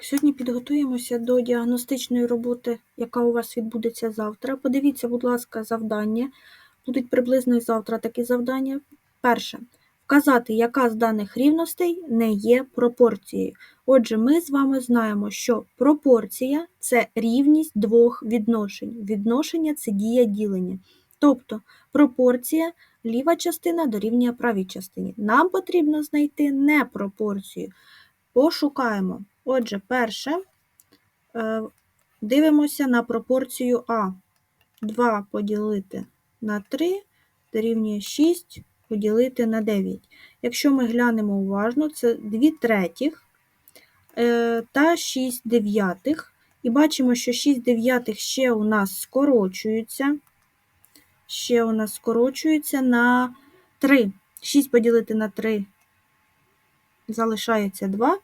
Сьогодні підготуємося до діагностичної роботи, яка у вас відбудеться завтра. Подивіться, будь ласка, завдання. Будуть приблизно і завтра такі завдання. Перше. Вказати, яка з даних рівностей не є пропорцією. Отже, ми з вами знаємо, що пропорція це рівність двох відношень. Відношення це дія ділення. Тобто пропорція ліва частина дорівнює правій частині. Нам потрібно знайти непропорцію. Пошукаємо. Отже, перше е, дивимося на пропорцію А. 2 поділити на 3 дорівнює 6 поділити на 9. Якщо ми глянемо уважно, це 2 третіх е, та 6 дев'ятих. І бачимо, що 6 дев'ятих ще у нас скорочуються. Ще у нас скорочується на 3. 6 поділити на 3 залишається 2.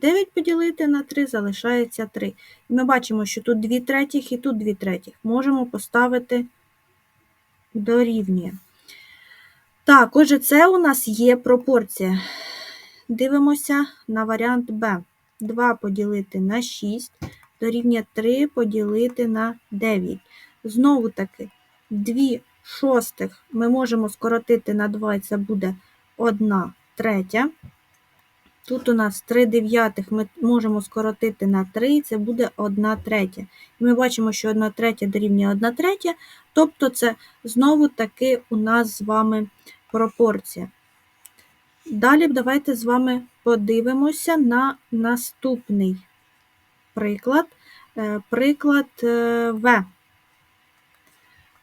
9 поділити на 3 залишається 3. І ми бачимо, що тут 2 третіх і тут 2 третіх. Можемо поставити дорівнює. Так, отже, це у нас є пропорція. Дивимося на варіант Б. 2 поділити на 6 дорівнює 3 поділити на 9. Знову таки, 2 шостих ми можемо скоротити на 2, і це буде 1 третя. Тут у нас 3 дев'ятих ми можемо скоротити на 3, це буде 1 третя. Ми бачимо, що 1 третя дорівнює 1 третя, тобто це знову таки у нас з вами пропорція. Далі давайте з вами подивимося на наступний приклад. Е, приклад е, В.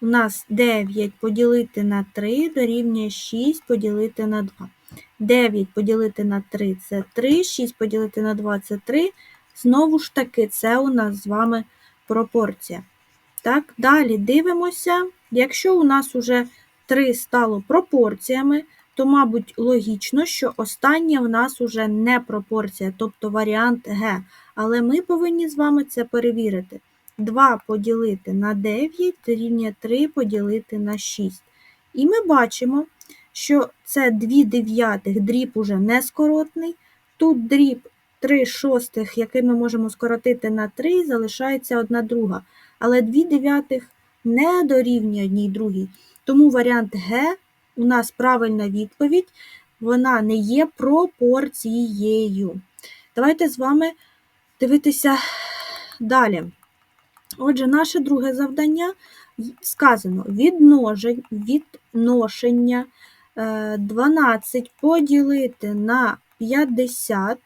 У нас 9 поділити на 3 дорівнює 6 поділити на 2. 9 поділити на 3 це 3, 6 поділити на 2 це 3. Знову ж таки, це у нас з вами пропорція. Так, Далі дивимося, якщо у нас вже 3 стало пропорціями, то, мабуть, логічно, що останнє в нас уже не пропорція, тобто варіант Г. Але ми повинні з вами це перевірити. 2 поділити на 9 рівня 3 поділити на 6. І ми бачимо, що це 2 дев'ятих дріб уже не скоротний. Тут дріб 3 шостих, який ми можемо скоротити на 3, залишається 1 друга. Але 2 дев'ятих не дорівнює одній другій. Тому варіант Г у нас правильна відповідь, вона не є пропорцією. Давайте з вами дивитися далі. Отже, наше друге завдання сказано відношення 12 е, поділити на 50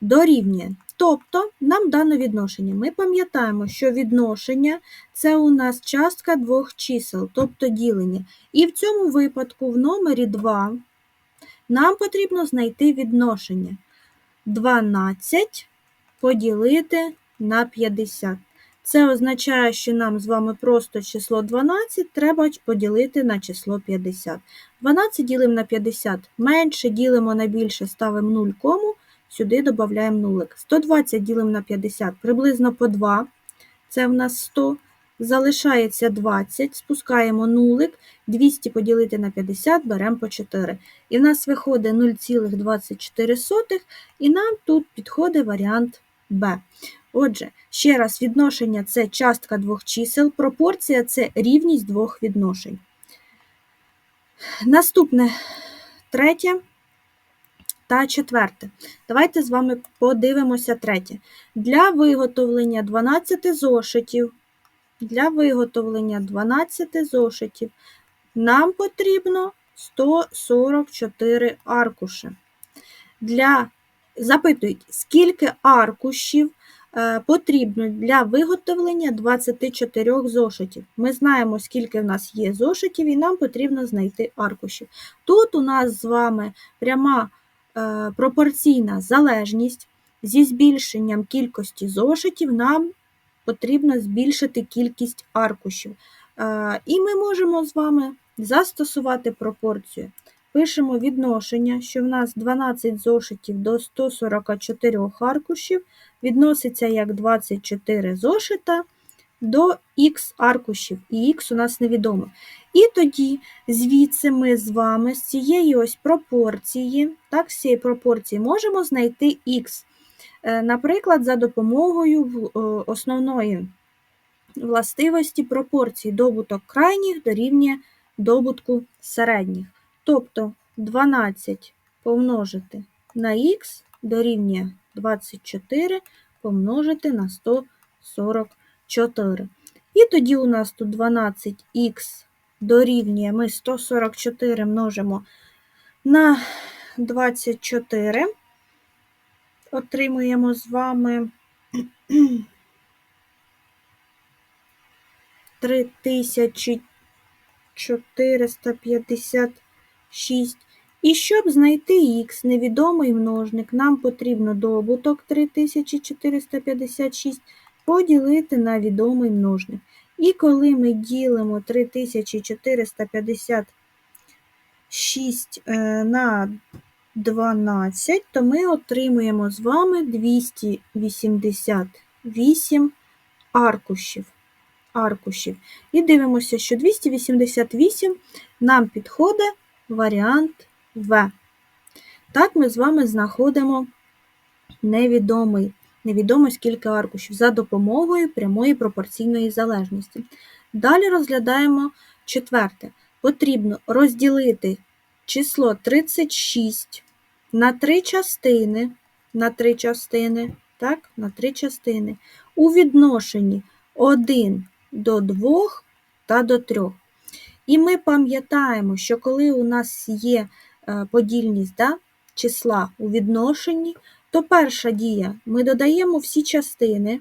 дорівнює. Тобто нам дано відношення. Ми пам'ятаємо, що відношення це у нас частка двох чисел, тобто ділення. І в цьому випадку, в номері 2, нам потрібно знайти відношення 12 поділити на 50. Це означає, що нам з вами просто число 12 треба поділити на число 50. 12 ділимо на 50 менше, ділимо на більше, ставимо 0 кому, сюди додаємо нулик. 120 ділимо на 50 приблизно по 2, це в нас 100. Залишається 20, спускаємо нулик, 200 поділити на 50, беремо по 4. І в нас виходить 0,24, і нам тут підходить варіант Б. Отже, ще раз, відношення це частка двох чисел, пропорція це рівність двох відношень. Наступне третє та четверте. Давайте з вами подивимося третє. Для виготовлення 12 зошитів, для виготовлення 12 зошитів нам потрібно 144 аркуші. Для Запитують, скільки аркушів потрібно для виготовлення 24 зошитів. Ми знаємо, скільки в нас є зошитів, і нам потрібно знайти аркушів. Тут у нас з вами пряма е, пропорційна залежність. Зі збільшенням кількості зошитів нам потрібно збільшити кількість аркушів. Е, і ми можемо з вами застосувати пропорцію. Пишемо відношення, що в нас 12 зошитів до 144 аркушів відноситься як 24 зошита до х аркушів, і х у нас невідомо. І тоді, звідси ми з вами з цієї ось пропорції, так, з цієї пропорції можемо знайти х. Е, Наприклад, за допомогою е, основної властивості пропорції добуток крайніх дорівнює добутку середніх. Тобто 12 помножити на х дорівнює 24 помножити на 144. І тоді у нас тут 12х дорівнює, ми 144 множимо на 24. Отримуємо з вами 3456. І щоб знайти х, невідомий множник, нам потрібно добуток 3456 поділити на відомий множник. І коли ми ділимо 3456 е, на 12, то ми отримуємо з вами 288 аркушів. аркушів. І дивимося, що 288 нам підходить варіант В. Так ми з вами знаходимо невідомий, невідомо скільки аркушів за допомогою прямої пропорційної залежності. Далі розглядаємо четверте. Потрібно розділити число 36 на три частини, на три частини, так, на три частини у відношенні 1 до 2 та до 3. І ми пам'ятаємо, що коли у нас є е, подільність да, числа у відношенні, то перша дія ми додаємо всі частини.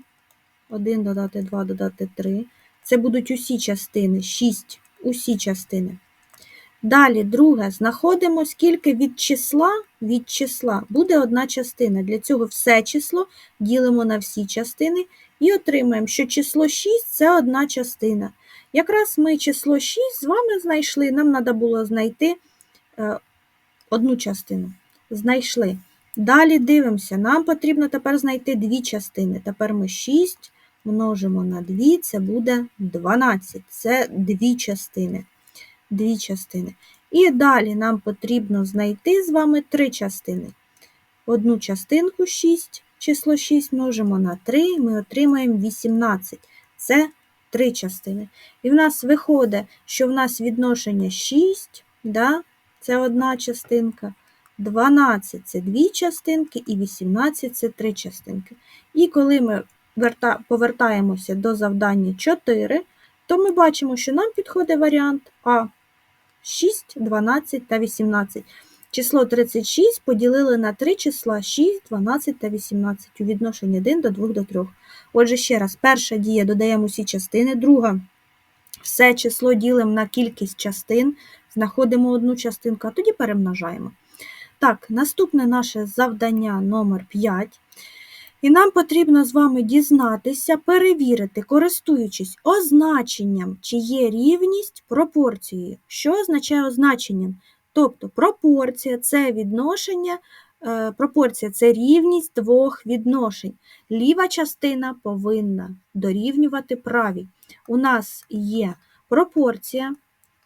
1 додати 2 додати 3. Це будуть усі частини, 6 усі частини. Далі, друге, знаходимо, скільки від числа від числа буде одна частина. Для цього все число ділимо на всі частини і отримаємо, що число 6 це одна частина. Якраз ми число 6 з вами знайшли, нам треба було знайти е, одну частину. Знайшли. Далі дивимося, нам потрібно тепер знайти дві частини. Тепер ми 6 множимо на 2, це буде 12. Це дві частини. Дві частини. І далі нам потрібно знайти з вами три частини. Одну частинку 6, число 6 множимо на 3, ми отримаємо 18. Це три частини. І в нас виходить, що в нас відношення 6, да, це одна частинка, 12 це дві частинки, і 18 це три частинки. І коли ми верта- повертаємося до завдання 4, то ми бачимо, що нам підходить варіант А 6, 12 та 18. Число 36 поділили на три числа 6, 12 та 18 у відношенні 1 до 2 до 3. Отже, ще раз, перша дія додаємо всі частини, друга все число ділимо на кількість частин, знаходимо одну частинку, а тоді перемножаємо. Так, наступне наше завдання номер 5. І нам потрібно з вами дізнатися, перевірити, користуючись означенням, чи є рівність пропорцією. Що означає означенням? Тобто пропорція це відношення, пропорція це рівність двох відношень. Ліва частина повинна дорівнювати правій. У нас є пропорція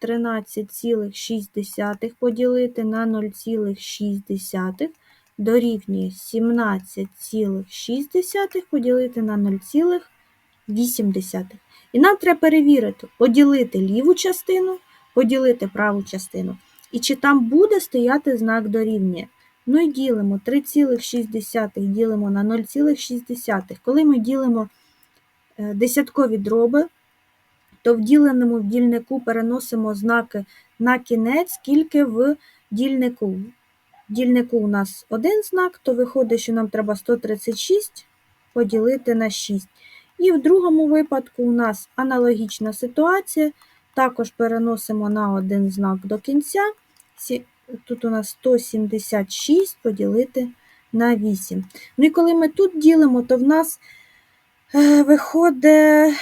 13,6 поділити на 0,6 дорівнює 17,6 поділити на 0,8. І нам треба перевірити, поділити ліву частину, поділити праву частину. І чи там буде стояти знак дорівнює. Ну і ділимо 3,6 ділимо на 0,6. Коли ми ділимо е, десяткові дроби, то в діленому дільнику переносимо знаки на кінець, скільки в дільнику. В дільнику у нас один знак, то виходить, що нам треба 136 поділити на 6. І в другому випадку у нас аналогічна ситуація. Також переносимо на один знак до кінця. Тут у нас 176 поділити на 8. Ну і коли ми тут ділимо, то в нас е, виходить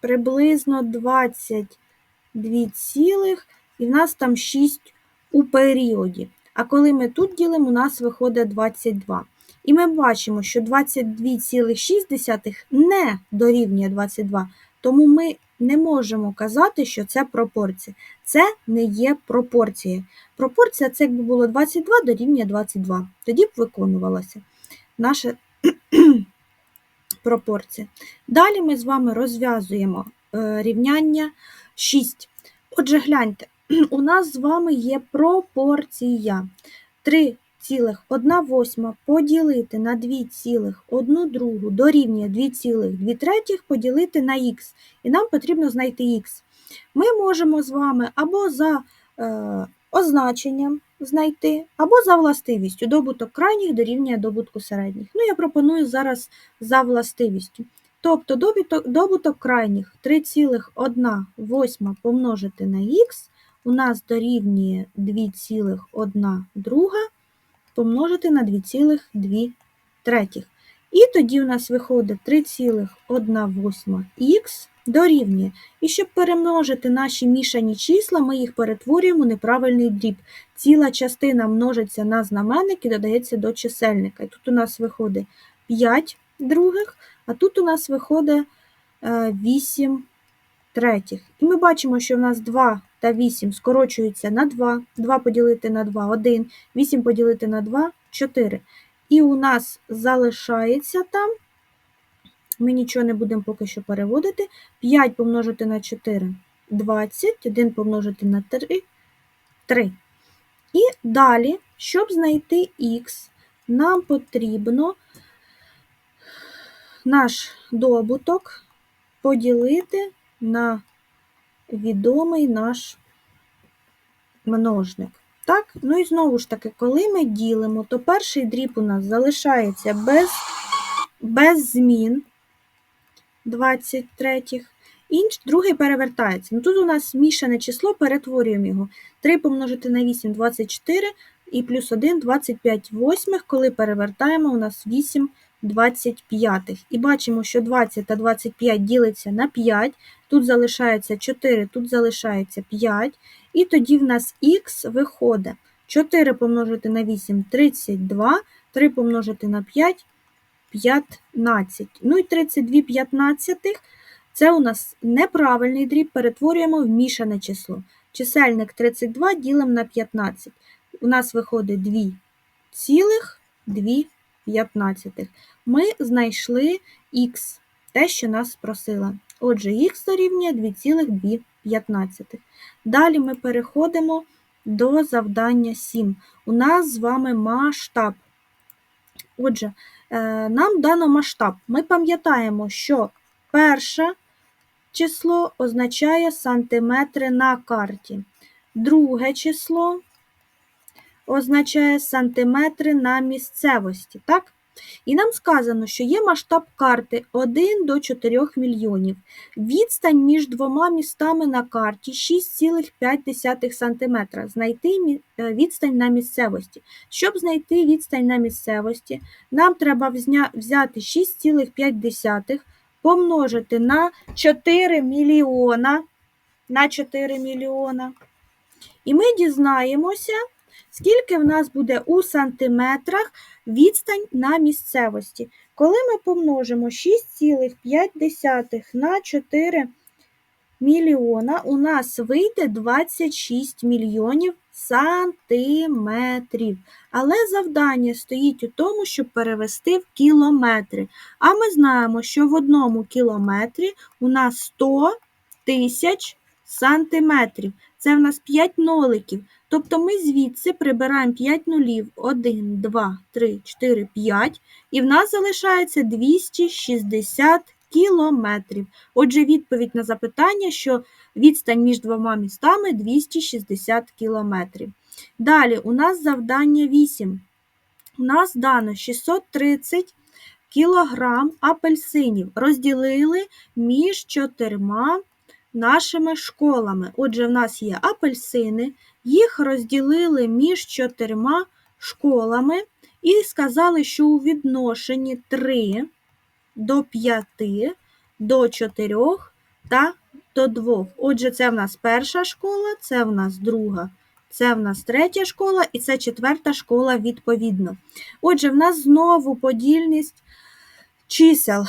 приблизно 22 цілих, і в нас там 6 у періоді. А коли ми тут ділимо, у нас виходить 22. І ми бачимо, що 22,6 не дорівнює 22, тому ми не можемо казати, що це пропорція. Це не є пропорція. Пропорція це якби було 22 до рівня 22. Тоді б виконувалася наша пропорція. Далі ми з вами розв'язуємо е, рівняння 6. Отже, гляньте, у нас з вами є пропорція. 3 2,1 поділити на 2,1 дорівнює 2,2 третіх поділити на х, і нам потрібно знайти х. Ми можемо з вами або за е, означенням знайти, або за властивістю. Добуток крайніх дорівнює добутку середніх. Ну, я пропоную зараз за властивістю. Тобто добуток, добуток крайніх 3,1 помножити на х у нас дорівнює 2,1 друга помножити на 2,2 третіх. І тоді у нас виходить 3,1х дорівнює. І щоб перемножити наші мішані числа, ми їх перетворюємо у неправильний дріб. Ціла частина множиться на знаменник і додається до чисельника. І тут у нас виходить 5 других, а тут у нас виходить 8 третіх. І ми бачимо, що в нас 2 та 8 скорочуються на 2, 2 поділити на 2 1, 8 поділити на 2 4. І у нас залишається там, ми нічого не будемо поки що переводити, 5 помножити на 4 20, 1 помножити на 3 3. І далі, щоб знайти х, нам потрібно наш добуток поділити на відомий наш множник. Так? Ну і знову ж таки, коли ми ділимо, то перший дріб у нас залишається без, без змін 23, інш, другий перевертається. Ну, Тут у нас мішане число, перетворюємо його. 3 помножити на 8 24 і плюс 1 25 восьмих, коли перевертаємо, у нас 8 25. І бачимо, що 20 та 25 ділиться на 5, тут залишається 4, тут залишається 5. І тоді в нас х виходить 4 помножити на 8 32, 3 помножити на 5 15. Ну і 32 п'ятнадцятих – це у нас неправильний дріб, перетворюємо в мішане число. Чисельник 32 ділимо на 15. У нас виходить 2,2. 15. Ми знайшли х, те, що нас спросила. Отже, х дорівнює 2,2. Далі ми переходимо до завдання 7. У нас з вами масштаб. Отже, е, нам дано масштаб. Ми пам'ятаємо, що перше число означає сантиметри на карті, друге число означає сантиметри на місцевості. так? І нам сказано, що є масштаб карти 1 до 4 мільйонів. Відстань між двома містами на карті 6,5 см. Знайти е, відстань на місцевості. Щоб знайти відстань на місцевості, нам треба взяти 6,5 помножити на 4 мільйона. На 4 мільйона. І ми дізнаємося, скільки в нас буде у сантиметрах відстань на місцевості. Коли ми помножимо 6,5 на 4 мільйона, у нас вийде 26 мільйонів сантиметрів. Але завдання стоїть у тому, щоб перевести в кілометри. А ми знаємо, що в одному кілометрі у нас 100 тисяч сантиметрів. Це в нас 5 ноликів. Тобто ми звідси прибираємо 5 нулів, 1, 2, 3, 4, 5, і в нас залишається 260 кілометрів. Отже, відповідь на запитання, що відстань між двома містами 260 кілометрів. Далі у нас завдання 8. У нас дано 630 кілограм апельсинів. Розділили між чотирма нашими школами. Отже, в нас є апельсини, їх розділили між чотирма школами і сказали, що у відношенні 3 до 5, до 4 та до 2. Отже, це в нас перша школа, це в нас друга, це в нас третя школа і це четверта школа відповідно. Отже, в нас знову подільність чисел.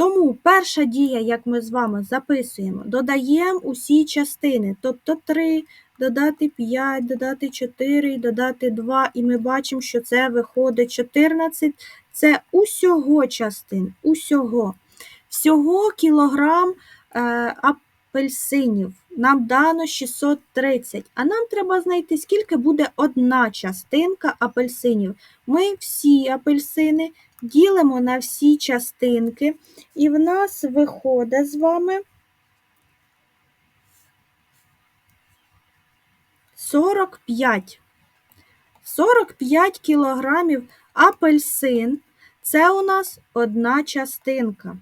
Тому перша дія, як ми з вами записуємо, додаємо усі частини, тобто 3, додати 5, додати 4, додати 2, і ми бачимо, що це виходить 14 Це усього частин, усього. Всього кілограм е, апельсинів. Нам дано 630, а нам треба знайти, скільки буде одна частинка апельсинів. Ми всі апельсини ділимо на всі частинки, і в нас виходить з вами 45. 45 кілограмів апельсин це у нас одна частинка.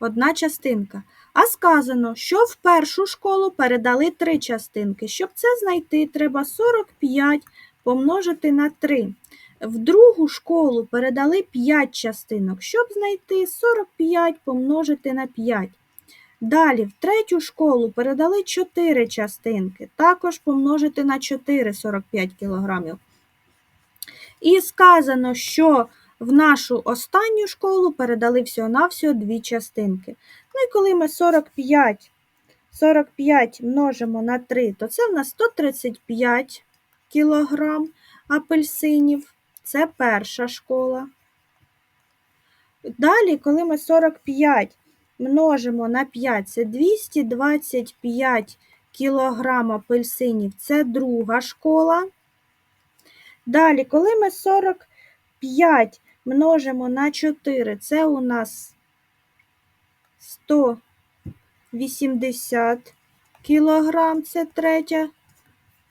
Одна частинка. А сказано, що в першу школу передали три частинки. Щоб це знайти, треба 45 помножити на 3. В другу школу передали 5 частинок. Щоб знайти 45 помножити на 5. Далі, в третю школу передали 4 частинки. Також помножити на 4 45 кілограмів. І сказано, що в нашу останню школу передали всього-навсього дві частинки. Ну і коли ми 45, 45 множимо на 3, то це в нас 135 кілограм апельсинів. Це перша школа. Далі, коли ми 45 множимо на 5, це 225 кілограм апельсинів. Це друга школа. Далі, коли ми 45 множимо на 4, це у нас 180 кілограм, це третя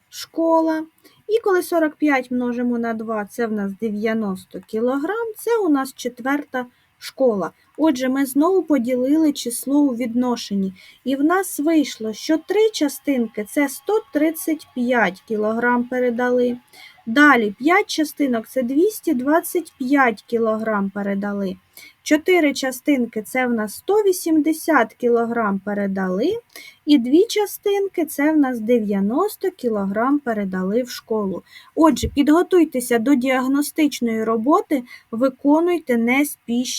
школа. І коли 45 множимо на 2, це в нас 90 кг, це у нас четверта школа. Отже, ми знову поділили число у відношенні. І в нас вийшло, що три частинки це 135 кг передали. Далі 5 частинок це 225 кг передали. 4 частинки це в нас 180 кг передали. І 2 частинки це в нас 90 кг передали в школу. Отже, підготуйтеся до діагностичної роботи, виконуйте не спішні.